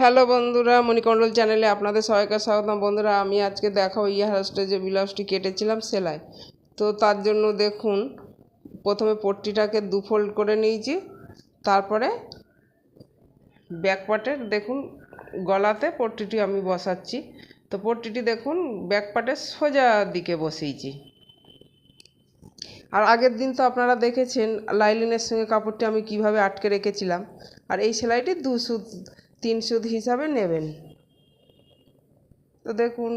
Hello বন্ধুরা, মণিকণ্ডল চ্যানেলে আপনাদের সবাইকে স্বাগতম। বন্ধুরা, আমি আজকে দেখাবো ইয়াহারাস্টে যে ব্লাউজটি কেটেছিলাম সেলাই। তো তার জন্য দেখুন, প্রথমে পট্টিটাকে দু ফোল্ড করে নিয়েছি, তারপরে ব্যাক পার্টের দেখুন, গলাতে পট্টিটি আমি বসাচ্ছি। তো পট্টিটি দেখুন ব্যাক সোজা দিকে বসিয়েছি। আর আগের দিন তো আপনারা দেখেছেন, লাইলিনের সঙ্গে কাপড়টি আমি কীভাবে আটকে রেখেছিলাম। আর এই সেলাইটি দু সুদ তিন সুদ হিসাবে নেবেন। তো দেখুন,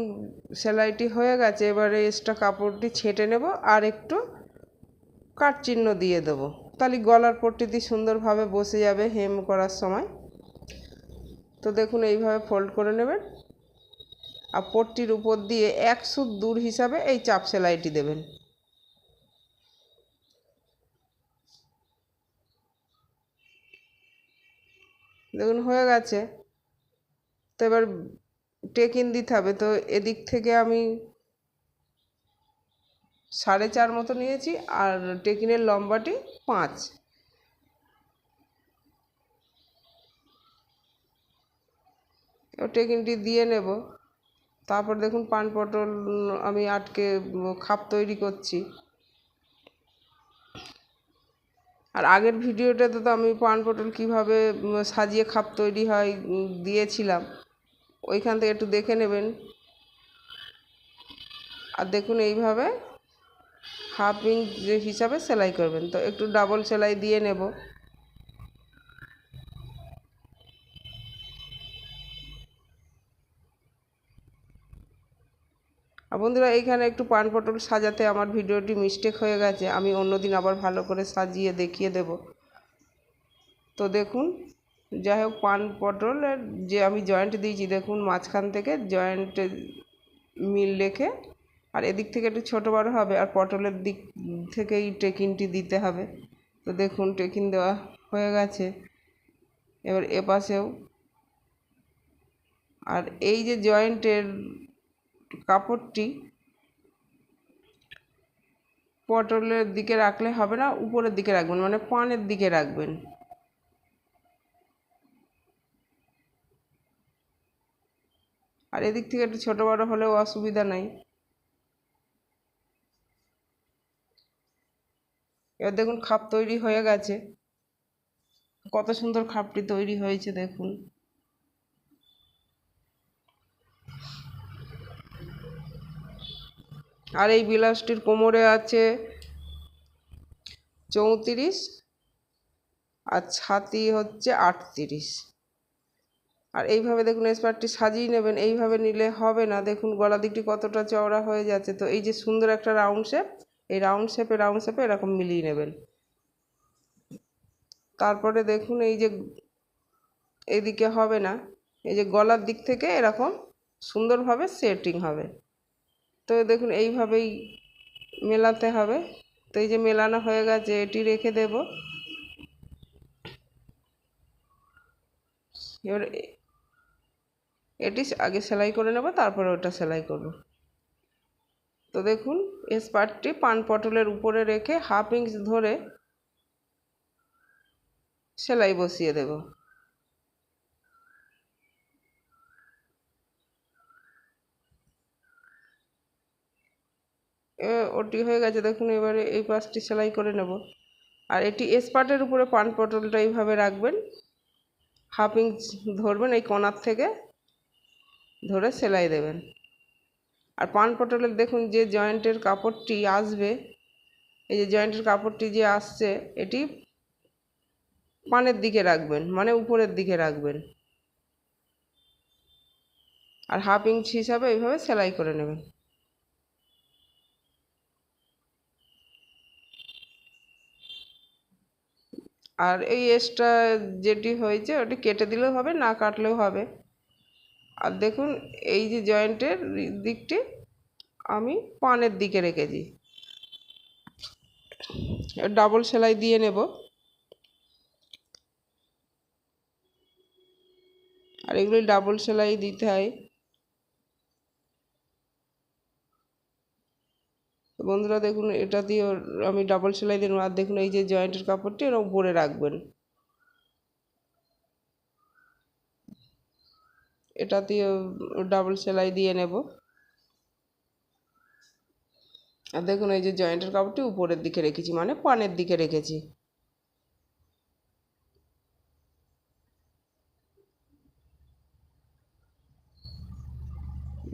সেলাইটি হয়ে গেছে, এবারে এক্সট্রা কাপড়টি ছেটে নেব, আর একটু কাট চিহ্ন দিয়ে দেবো। তাহলে গলার পট্টিটি সুন্দরভাবে বসে যাবে হেম করার সময়। তো দেখুন, এইভাবে ফোল্ড করে নেবেন। আর পট্টির উপর দিয়ে এক সুদ দূর হিসাবে এই চাপ সেলাইটি দেবেন। দেখুন, হয়ে গেছে। তো এবার টেকিন দিতে হবে। তো এদিক থেকে আমি সাড়ে চার মতো নিয়েছি আর টেকিনের লম্বাটি পাঁচ। টেকিনটি দিয়ে নেব। তারপর দেখুন, পান পটল আমি আটকে খাপ তৈরি করছি। আর আগের ভিডিওটাতে তো আমি পান পটল কীভাবে সাজিয়ে খাপ তৈরি হয় দিয়েছিলাম। ওইখান থেকে একটু দেখে নেবেন। আর দেখুন এইভাবে হাফ ইঞ্চ হিসাবে সেলাই করবেন। তো একটু ডাবল সেলাই দিয়ে নেব আর বন্ধুরা, এইখানে একটু পান পটল সাজাতে আমার ভিডিওটি মিস্টেক হয়ে গেছে। আমি অন্যদিন আবার ভালো করে সাজিয়ে দেখিয়ে দেব। তো দেখুন, যাই হোক, পান পটলের যে আমি জয়েন্ট দিয়েছি, দেখুন মাঝখান থেকে জয়েন্ট মিল রেখে, আর এদিক থেকে একটু ছোটো বড় হবে, আর পটলের দিক থেকেই টেকিনটি দিতে হবে। তো দেখুন টেকিন দেওয়া হয়ে গেছে। এবার এপাশেও, আর এই যে জয়েন্টের কাপড়টি পটলের দিকে রাখলে হবে না, উপরের দিকে রাখবেন মানে পানের দিকে রাখবেন। আর এদিক থেকে একটু ছোটো বড়ো হলেও অসুবিধা নাই। এবার দেখুন খাপ তৈরি হয়ে গেছে। কত সুন্দর খাপটি তৈরি হয়েছে, দেখুন। আর এই বিলাসটির কোমরে আছে চৌত্রিশ আর ছাতি হচ্ছে আটত্রিশ। আর এইভাবে দেখুন স্পার্টটি সাজিয়ে নেবেন, এইভাবে নিলে হবে না। দেখুন, গলা দিকটি কতটা চওড়া হয়ে যাচ্ছে। তো এই যে সুন্দর একটা রাউন্ড শেপ, এই রাউন্ড শেপে রাউন্ড শেপে এরকম মিলিয়ে নেবেন। তারপরে দেখুন, এই যে এদিকে হবে না, এই যে গলার দিক থেকে এরকম সুন্দরভাবে সেটিং হবে। তো দেখুন, এইভাবেই মেলাতে হবে। তো এই যে মেলানো হয়ে গেছে, এটি রেখে দেব। এবার এটি আগে সেলাই করে নেব, তারপরে ওটা সেলাই করব। তো দেখুন, এই স্পার্টটি পান পটলের উপরে রেখে হাফ ইঞ্চ ধরে সেলাই বসিয়ে দেব। ওটি হয়ে গেছে, দেখুন, এবারে এই পাশটি সেলাই করে নেব। আর এটি স্পার্টের উপরে পান পটলটা এইভাবে রাখবেন। হাফ ইঞ্চ ধরবেন এই কোনার থেকে, ধরে সেলাই দেবেন। আর পান পটলের, দেখুন, যে জয়েন্টের কাপড়টি আসবে, এই যে জয়েন্টের কাপড়টি যে আসছে, এটি পানের দিকে রাখবেন মানে উপরের দিকে রাখবেন। আর হাফ ইঞ্চ হিসাবে এইভাবে সেলাই করে নেবেন। আর এই এক্সট্রা যেটি হয়েছে, ওটি কেটে দিলেও হবে, না কাটলেও হবে। আর দেখুন, এই যে জয়েন্টের দিকটি আমি পানের দিকে রেখেছি। ডাবল সেলাই দিয়ে নেব। আর এগুলি ডাবল সেলাই দিতে হয়। বন্ধুরা দেখুন, এটা দিয়ে আমি ডাবল সেলাই দিলাম আর দেখুন, এই যে জয়েন্টের কাপড়টি, এরকম উপরে রাখবেন। এটা দিয়ে ডাবল সেলাই দিয়ে নেব। আর দেখুন, এই যে জয়েন্টের কাপড়টি উপরের দিকে রেখেছি মানে পানের দিকে রেখেছি।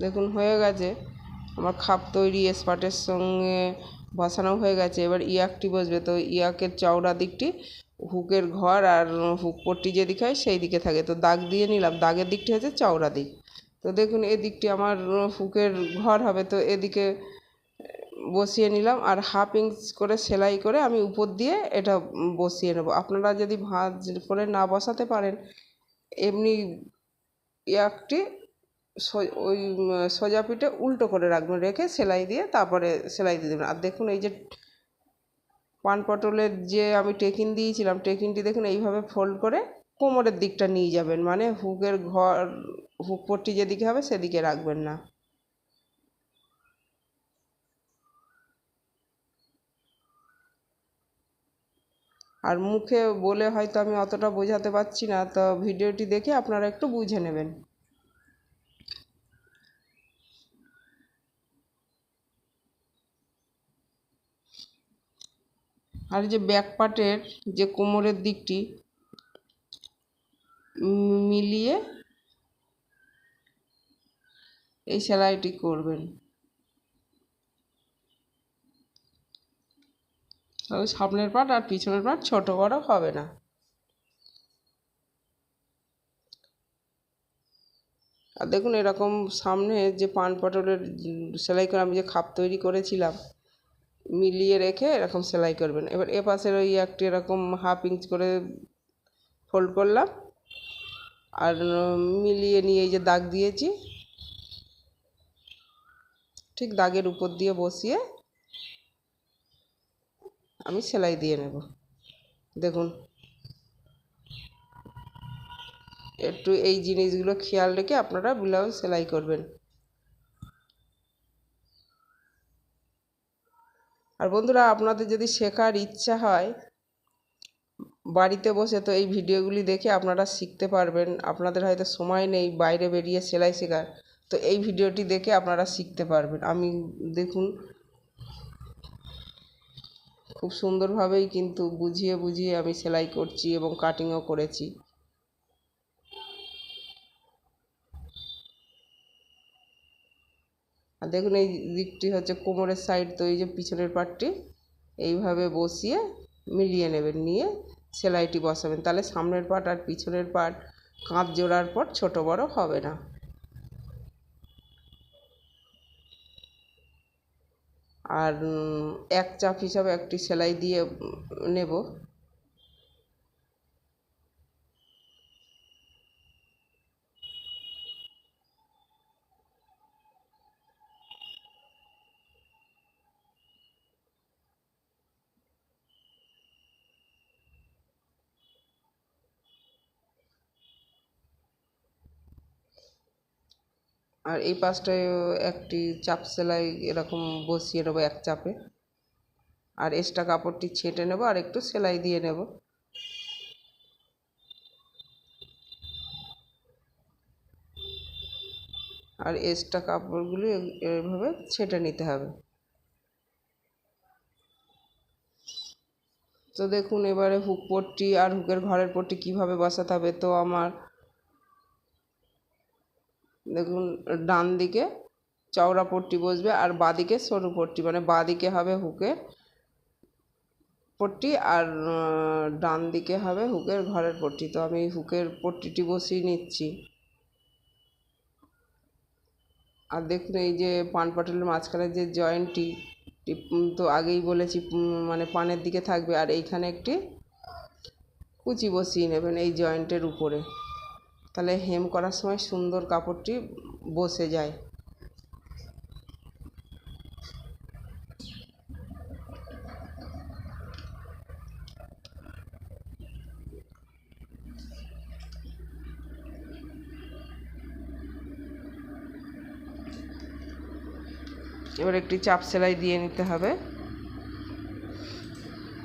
দেখুন, হয়ে গেছে। আমার খাপ তৈরি স্পাটের সঙ্গে বসানো হয়ে গেছে। এবার ইয়াকটি বসবে। তো ইয়াকের চওড়া দিকটি হুকের ঘর আর হুক পট্টি যেদিকে হয় সেই দিকে থাকে। তো দাগ দিয়ে নিলাম। দাগের দিকটি হচ্ছে চওড়া দিক। তো দেখুন এদিকটি আমার হুকের ঘর হবে। তো এদিকে বসিয়ে নিলাম আর হাফ ইঞ্চ করে সেলাই করে আমি উপর দিয়ে এটা বসিয়ে নেব। আপনারা যদি ভাঁজ করে না বসাতে পারেন, এমনি ইয়াকটি ওই সোজা পিঠে উল্টো করে রাখবেন, রেখে সেলাই দিয়ে তারপরে সেলাই দিয়ে দেবেন। আর দেখুন এই যে পান পটলের যে আমি টেকিন দিয়েছিলাম, টেকিনটি দেখুন এইভাবে ফোল্ড করে কোমরের দিকটা নিয়ে যাবেন। মানে হুকের ঘর, হুক পট্টি যেদিকে হবে সেদিকে রাখবেন না। আর মুখে বলে হয়তো আমি অতটা বোঝাতে পারছি না, তো ভিডিওটি দেখে আপনারা একটু বুঝে নেবেন। আর যে ব্যাক পার্টের যে কোমরের দিকটি মিলিয়ে এই সেলাইটি করবেন। তবে সামনের পার্ট আর পিছনের পার্ট ছোট বড় হবে না। আর দেখুন এরকম সামনে যে পান পটলের সেলাই করে আমি যে খাপ তৈরি করেছিলাম মিলিয়ে রেখে এরকম সেলাই করবেন। এবার এ পাশের ওই একটি এরকম হাফ ইঞ্চ করে ফোল্ড করলাম। আর মিলিয়ে নিয়ে এই যে দাগ দিয়েছি। ঠিক দাগের উপর দিয়ে বসিয়ে আমি সেলাই দিয়ে নেব। দেখুন। একটু এই জিনিসগুলো খেয়াল রেখে আপনারা ব্লাউজ সেলাই করবেন। আর বন্ধুরা, আপনাদের যদি শেখার ইচ্ছা হয়, বাড়িতে বসে তো এই ভিডিওগুলি দেখে আপনারা শিখতে পারবেন। আপনাদের হয়তো সময় নেই বাইরে বেরিয়ে সেলাই শেখার, তো এই ভিডিওটি দেখে আপনারা শিখতে পারবেন। আমি দেখুন, খুব সুন্দরভাবেই কিন্তু বুঝিয়ে বুঝিয়ে আমি সেলাই করছি এবং কাটিংও করেছি। আর দেখুন এই দিকটি হচ্ছে কোমরের সাইড তো এই যে পিছনের পার্টটি এইভাবে বসিয়ে মিলিয়ে নেবেন, নিয়ে সেলাইটি বসাবেন। তাহলে সামনের পার্ট আর পিছনের পার্ট কাঁধ জোড়ার পর ছোট বড় হবে না। আর এক চাপ হিসাবে একটি সেলাই দিয়ে নেব। আর এই পাশটায় একটি চাপ সেলাই এরকম বসিয়ে নেব এক চাপে। আর এক্সট্রা কাপড়টি ছেঁটে নেব আর একটু সেলাই দিয়ে নেব। আর এক্সট্রা কাপড়গুলি এভাবে ছেঁটে নিতে হবে। তো দেখুন, এবারে হুক পট্টি আর হুকের ঘরের পট্টি কীভাবে বসাতে হবে? তো আমার দেখুন, ডান দিকে চওড়া পট্টি বসবে আর বাঁদিকে সরু পট্টি মানে বাঁদিকে হবে হুকের পট্টি আর ডান দিকে হবে হুকের ঘরের পট্টি। তো আমি হুকের পট্টিটি বসিয়ে নিচ্ছি। আর দেখুন, এই যে পান পাটলের মাঝখানে যে জয়েন্টটি তো আগেই বলেছি মানে পানের দিকে থাকবে। আর এইখানে একটি কুচি বসিয়ে নেবেন এই জয়েন্টের উপরে। তাহলে হেম করার সময় সুন্দর কাপড়টি বসে যায়। এবার একটি চাপ সেলাই দিয়ে নিতে হবে।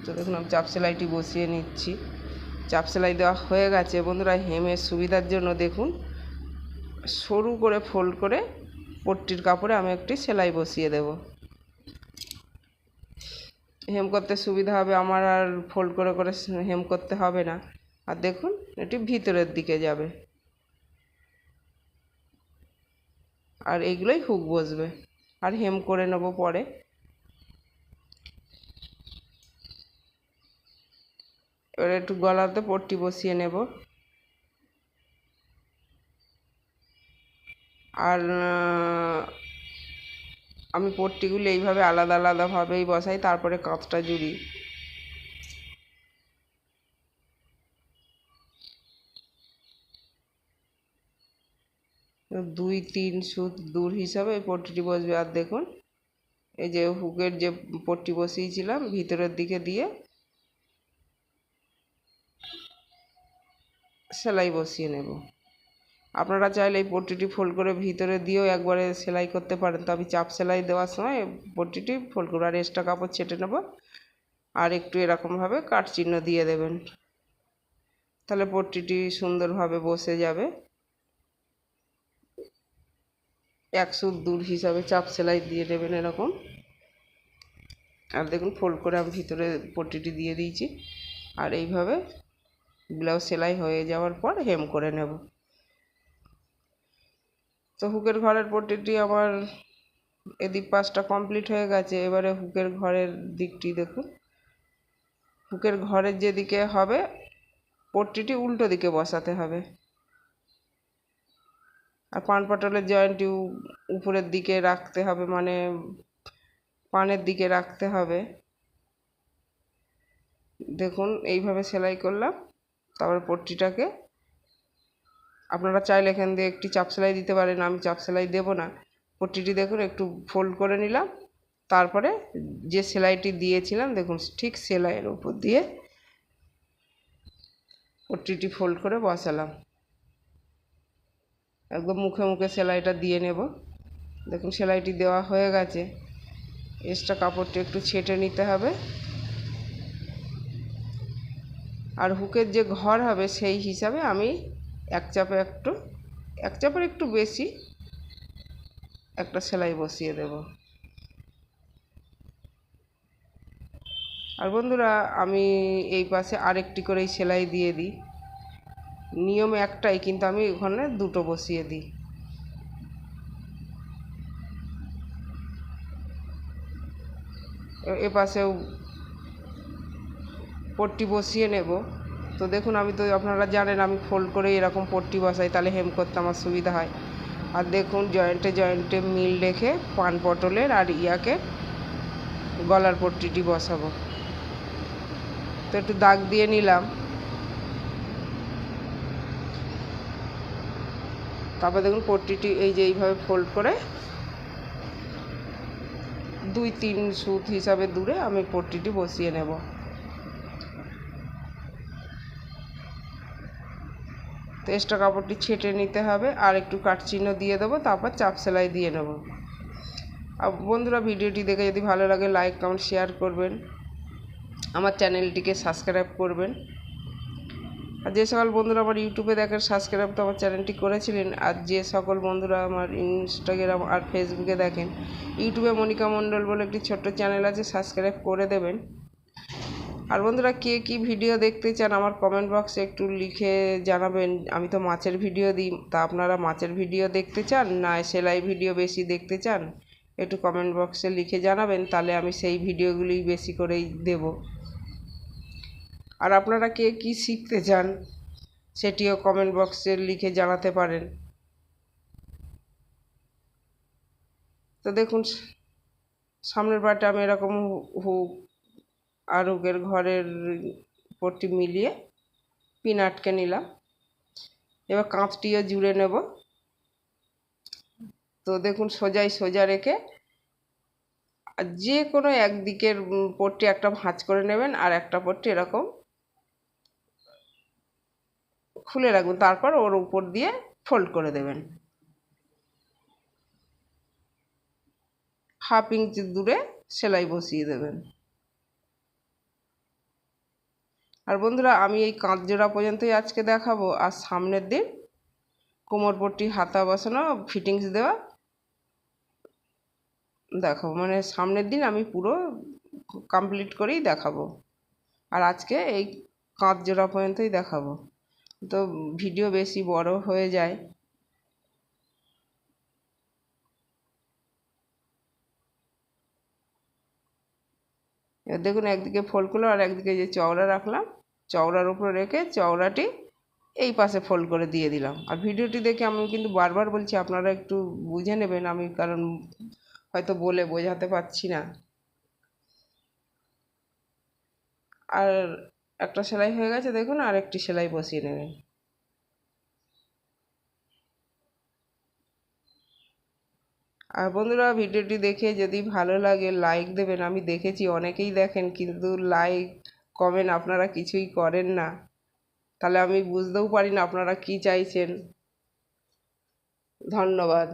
তো দেখুন, আমি চাপ সেলাইটি বসিয়ে নিচ্ছি। চাপ সেলাই দেওয়া হয়ে গেছে। বন্ধুরা, হেমের সুবিধার জন্য দেখুন, সরু করে ফোল্ড করে পট্টির কাপড়ে আমি একটি সেলাই বসিয়ে দেব। হেম করতে সুবিধা হবে, আমার আর ফোল্ড করে করে হেম করতে হবে না। আর দেখুন, এটি ভিতরের দিকে যাবে। আর এইগুলোই হুক বসবে। আর হেম করে নেব পরে। এবার একটু গলাতে পট্টি বসিয়ে নেব। আর আমি পট্টিগুলো এইভাবে আলাদা আলাদাভাবেই বসাই, তারপরে কাঁচটা জুড়ি। দুই, তিন সুত দূর হিসাবে এই পট্টিটি বসবে। আর দেখুন, এই যে হুকের যে পট্টি বসিয়েছিলাম ভিতরের দিকে দিয়ে সেলাই বসিয়ে নেব। আপনারা চাইলে এই পট্টিটি ফোল্ড করে ভিতরে দিয়েও একবারে সেলাই করতে পারেন। তো আমি চাপ সেলাই দেওয়ার সময় পট্টিটি ফোল্ড করে আর এক্সট্রা কাপড় ছেটে নেব। আর একটু এরকমভাবে কাট চিহ্ন দিয়ে দেবেন। তাহলে পট্টিটি সুন্দরভাবে বসে যাবে। এক সুত দূর হিসাবে চাপ সেলাই দিয়ে দেবেন এরকম। আর দেখুন ফোল্ড করে আমি ভিতরে পট্টিটি দিয়ে দিয়েছি। আর এইভাবে ব্লাউজ সেলাই হয়ে যাওয়ার পর হেম করে নেব। তো হুকের ঘরের পট্টিটি আমার এদিক পাশটা কমপ্লিট হয়ে গেছে। এবারে হুকের ঘরের দিকটি দেখুন। হুকের ঘরের যেদিকে হবে, পট্টিটি উল্টো দিকে বসাতে হবে। আর পান পটলের জয়েন্টটি উপরের দিকে রাখতে হবে মানে পানের দিকে রাখতে হবে। দেখুন, এইভাবে সেলাই করলাম। তারপরে পট্টিটাকে। আপনারা চাইলে এখান দিয়ে একটি চাপ সেলাই দিতে পারেন, আমি চাপ সেলাই দেবো না। পট্টিটি দেখুন, একটু ফোল্ড করে নিলাম। তারপরে যে সেলাইটি দিয়েছিলাম, দেখুন, ঠিক সেলাইয়ের উপর দিয়ে পট্টিটি ফোল্ড করে বসালাম। একদম মুখে মুখে সেলাইটা দিয়ে নেব। দেখুন, সেলাইটি দেওয়া হয়ে গেছে। এক্সট্রা কাপড়টি একটু ছেটে নিতে হবে। আর হুকের যে ঘর হবে সেই হিসাবে আমি এক চাপে একটু, এক চাপের একটু বেশি একটা সেলাই বসিয়ে দেব। আর বন্ধুরা, আমি এই পাশে আরেকটি করেই সেলাই দিয়ে দিই। নিয়ম একটাই, কিন্তু আমি ওখানে দুটো বসিয়ে দিই। এ- পাশেও পট্টি বসিয়ে নেব। তো দেখুন, আমি তো আপনারা জানেন, আমি ফোল্ড করে এরকম পট্টি বসাই, তাহলে হেম করতে আমার সুবিধা হয়। আর দেখুন জয়েন্টে জয়েন্টে মিল রেখে পান পটলের আর ইয়াকে গলার পট্টিটি বসাবো। তো একটু দাগ দিয়ে নিলাম। তারপর দেখুন, পট্টিটি এই যে এইভাবে ফোল্ড করে দুই তিন সুত হিসাবে দূরে আমি পট্টিটি বসিয়ে নেব। তো এক্সট্রা কাপড়টি ছেটে নিতে হবে আর একটু কাটচিহ্ন দিয়ে দেবো, তারপর চাপ সেলাই দিয়ে নেব। আর বন্ধুরা ভিডিওটি দেখে যদি ভালো লাগে লাইক কমেন্ট শেয়ার করবেন। আমার চ্যানেলটিকে সাবস্ক্রাইব করবেন। আর যে সকল বন্ধুরা আমার ইউটিউবে দেখেন সাবস্ক্রাইব তো আমার চ্যানেলটি করেছিলেন। আর যে সকল বন্ধুরা আমার ইনস্টাগ্রাম আর ফেসবুকে দেখেন, ইউটিউবে মনিকা মণ্ডল বলে একটি ছোট্ট চ্যানেল আছে সাবস্ক্রাইব করে দেবেন। আর বন্ধুরা কে কি ভিডিও দেখতে চান আমার কমেন্ট বক্সে একটু লিখে জানাবেন। আমি তো মাছের ভিডিও দিই, তা আপনারা মাছের ভিডিও দেখতে চান না সেলাই ভিডিও বেশি দেখতে চান? একটু কমেন্ট বক্সে লিখে জানাবেন, তাহলে আমি সেই ভিডিওগুলি বেশি করেই দেব। আর আপনারা কে কি শিখতে চান সেটিও কমেন্ট বক্সে লিখে জানাতে পারেন। তো দেখুন, সামনের পাটে আমি এরকম হুক আর হুকের ঘরের পট্টি মিলিয়ে পিন আটকে নিলাম। এবার কাঁচটিও জুড়ে নেব। তো দেখুন সোজাই সোজা রেখে যে কোনো একদিকের পট্টি একটা ভাঁজ করে নেবেন আর একটা পট্টি এরকম খুলে রাখবেন। তারপর ওর উপর দিয়ে ফোল্ড করে দেবেন। হাফ ইঞ্চি দূরে সেলাই বসিয়ে দেবেন। আর বন্ধুরা, আমি এই কাঁচ জোড়া পর্যন্তই আজকে দেখাবো। আর সামনের দিন কোমরপট্টি হাতা বসানো ফিটিংস দেওয়া দেখাবো। মানে সামনের দিন আমি পুরো কমপ্লিট করেই দেখাবো। আর আজকে এই কাঁধ জোড়া পর্যন্তই দেখাবো। তো ভিডিও বেশি বড় হয়ে যায়। দেখুন, একদিকে ফোল্ড করলাম আর একদিকে যে চওড়া রাখলাম চওড়ার উপর রেখে চওড়াটি এই পাশে ফোল্ড করে দিয়ে দিলাম। আর ভিডিওটি দেখে আমি কিন্তু বারবার বলছি, আপনারা একটু বুঝে নেবেন আমি, কারণ হয়তো বলে বোঝাতে পারছি না। আর একটা সেলাই হয়ে গেছে, দেখুন, আর একটি সেলাই বসিয়ে নেবেন। আর বন্ধুরা, ভিডিওটি দেখে যদি ভালো লাগে লাইক দেবেন। আমি দেখেছি, অনেকেই দেখেন, কিন্তু লাইক কমেন্ট আপনারা কিছুই করেন না? তাহলে আমি বুঝতেও পারি না আপনারা কি চাইছেন। ধন্যবাদ।